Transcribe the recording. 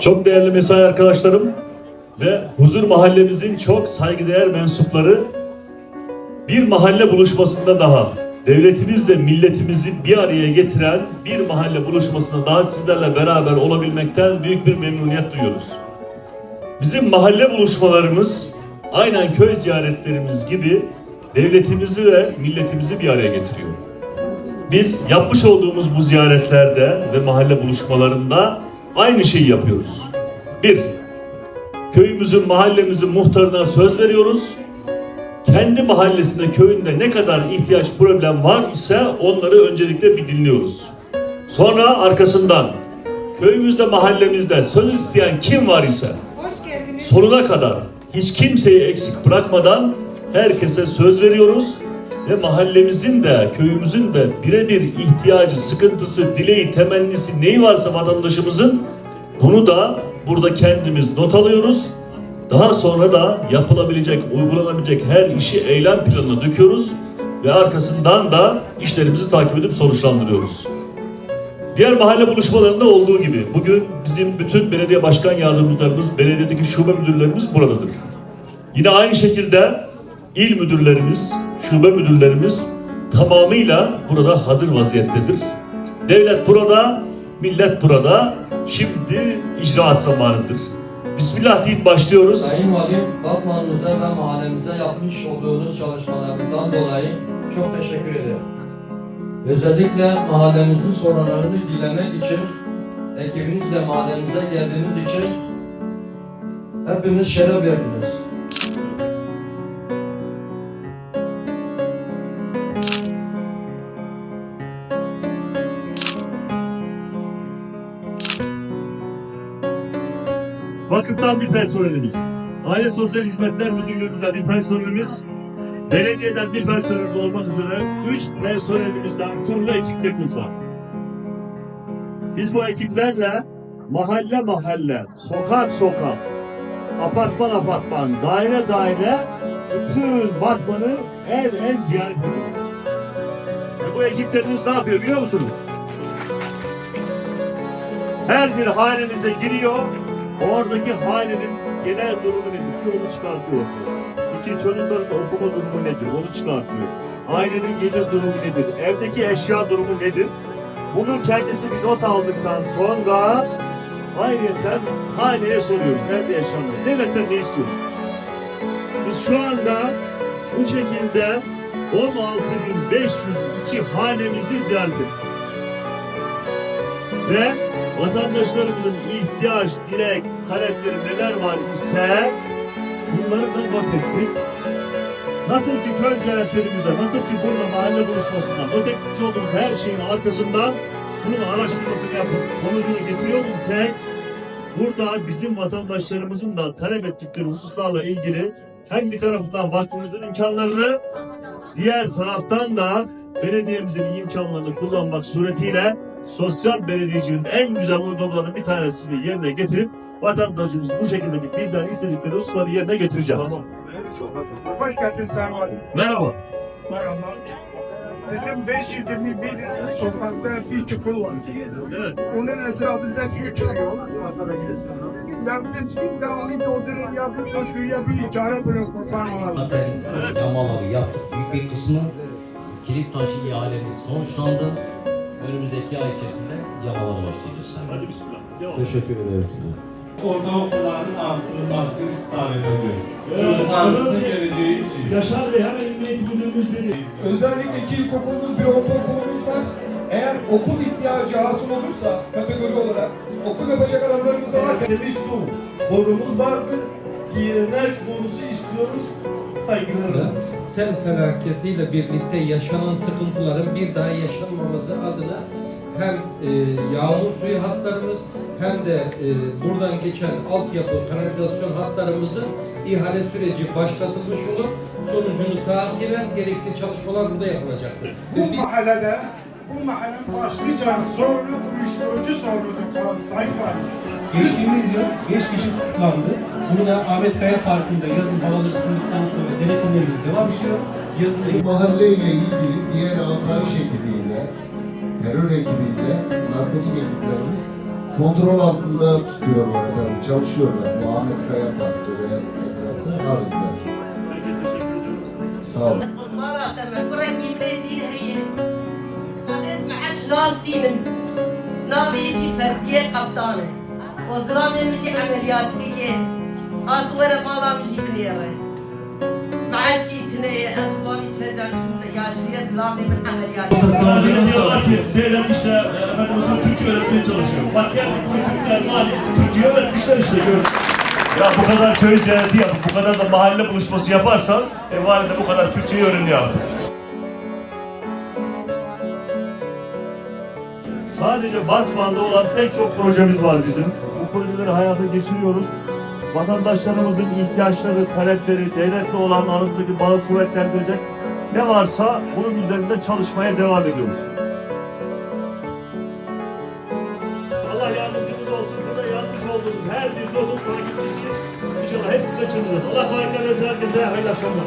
Çok değerli mesai arkadaşlarım ve huzur mahallemizin çok saygıdeğer mensupları bir mahalle buluşmasında daha devletimizle milletimizi bir araya getiren bir mahalle buluşmasında daha sizlerle beraber olabilmekten büyük bir memnuniyet duyuyoruz. Bizim mahalle buluşmalarımız aynen köy ziyaretlerimiz gibi devletimizi ve milletimizi bir araya getiriyor. Biz yapmış olduğumuz bu ziyaretlerde ve mahalle buluşmalarında aynı şeyi yapıyoruz. Bir, köyümüzün, mahallemizin muhtarına söz veriyoruz. Kendi mahallesinde, köyünde ne kadar ihtiyaç, problem var ise onları öncelikle bir dinliyoruz. Sonra arkasından köyümüzde, mahallemizde söz isteyen kim var ise sonuna kadar hiç kimseyi eksik bırakmadan herkese söz veriyoruz ve mahallemizin de köyümüzün de birebir ihtiyacı, sıkıntısı, dileği, temennisi neyi varsa vatandaşımızın bunu da burada kendimiz not alıyoruz. Daha sonra da yapılabilecek, uygulanabilecek her işi eylem planına döküyoruz ve arkasından da işlerimizi takip edip sonuçlandırıyoruz. Diğer mahalle buluşmalarında olduğu gibi bugün bizim bütün belediye başkan yardımcılarımız, belediyedeki şube müdürlerimiz buradadır. Yine aynı şekilde il müdürlerimiz, şube müdürlerimiz tamamıyla burada hazır vaziyettedir. Devlet burada, millet burada. Şimdi icraat zamanıdır. Bismillah deyip başlıyoruz. Sayın Valim, Batman'ımıza ve mahallemize yapmış olduğunuz çalışmalarından dolayı çok teşekkür ederim. Özellikle mahallemizin sorunlarını dilemek için, ekibinizle mahallemize geldiğiniz için hepiniz şeref verdiniz. Vakıftan bir personelimiz, Aile Sosyal Hizmetler Müdürlüğümüzden bir personelimiz, belediyeden bir personelimiz olmak üzere üç personelimizden kurulu ekiplerimiz var. Biz bu ekiplerle mahalle mahalle, sokak sokak, apartman apartman, daire daire bütün Batman'ı ev ev ziyaret ediyoruz. Ve bu ekiplerimiz ne yapıyor biliyor musunuz? Her bir hanemize giriyor, oradaki hanenin genel durumu nedir? Onu çıkartıyor. İki çocukların okuma durumu nedir? Onu çıkartıyor. Ailenin gelir durumu nedir? Evdeki eşya durumu nedir? Bunu kendisi bir not aldıktan sonra ayrıyeten haneye soruyoruz. Nerede yaşanır? Devletten ne istiyorsunuz? Biz şu anda bu şekilde 16.502 hanemizi ziyaret ettik. Ve vatandaşlarımızın ihtiyaç, dilek, talepleri neler var ise bunları da not ettik. Nasıl ki köy ziyaretlerimizde, nasıl ki burada mahalle buluşmasında not etmiş olduğumuz her şeyin arkasından bunun araştırmasını yapıp sonucunu getiriyor isek burada bizim vatandaşlarımızın da talep ettikleri hususlarla ilgili hem bir taraftan vaktimizin imkanlarını diğer taraftan da belediyemizin imkanlarını kullanmak suretiyle sosyal belediyeciliğin en güzel uygulamalarının bir tanesini yerine getirip vatandaşımız bu şekildeki bizden istedikleri hususları yerine getireceğiz. Hoş geldin sen var. Merhaba. Merhaba. Dedim 521 sokakta bir çukur var. Evet. Onun etrafında yol atabiliriz. Devlet bir devamlı doldurur yapıyor suya bir çare bırakmak Zaten yamaları yaptık. Büyük bir kısmı kilit taşı ihalemiz sonuçlandı. Önümüzdeki ay içerisinde yamalara başlayacağız. Hadi bismillah. Devam. Teşekkür ederim. Orada okulların arttırılmasını ısrar ediyoruz. Çocuklarımızın geleceği için. Yaşar Bey hemen Emniyet Müdürümüz dedi. Özellikle iki ilkokulumuz, bir ortaokulumuz var. Eğer okul ihtiyacı hasıl olursa kategori olarak okul yapacak alanlarımız var. Temiz su borumuz vardır. Giyirenler borusu istiyoruz. Saygılarımla. Sel felaketiyle birlikte yaşanan sıkıntıların bir daha yaşanmaması adına hem e, yağmur suyu hatlarımız hem de e, buradan geçen altyapı kanalizasyon hatlarımızın ihale süreci başlatılmış olur. Sonucunu takiben gerekli çalışmalar burada yapılacaktır. Bu mahallede bu mahallenin başlıca sorunu uyuşturucu sorunudur Sayın Valim. Geçtiğimiz yıl 5 kişi tutuklandı. Burada Ahmet Kaya Parkı'nda yazın havalar ısındıktan sonra denetimlerimiz devam ediyor. Yazın Bu mahalleyle ilgili diğer asayiş ekibiyle, terör ekibiyle, narkotik ekiplerimiz kontrol altında tutuyorlar efendim. Çalışıyorlar. Bu Ahmet Kaya Parkı ve etrafta Arız'da. Sağ olun. مرة تمام بركي بلادي هي قد اسمع ناصي من نامي شي فردية قبطانة وزرامي مشي عمليات كيه أطور مالا مشي بنيرة معشي تنية أسبابي تشجع يا شي زرامي من عمليات Sadece diyorlar ki devlet işte efendim uzun Türkçe öğretmeye çalışıyor. Bak gel Türkler mali Türkçe öğretmişler işte gör. Ya bu kadar köy ziyareti yapıp bu kadar da mahalle buluşması yaparsan e, valide bu kadar Türkçeyi öğreniyor artık. Sadece Batman'da olan pek çok projemiz var bizim. Projeleri hayata geçiriyoruz. Vatandaşlarımızın ihtiyaçları, talepleri, devletle olan aramızdaki bağı kuvvetlendirecek ne varsa bunun üzerinde çalışmaya devam ediyoruz. Allah yardımcımız olsun. Burada yazmış olduğunuz her bir notun takipçisiyiz. İnşallah hepsini de çözeceğiz. Allah kolaylıklar herkese. Hayırlı akşamlar.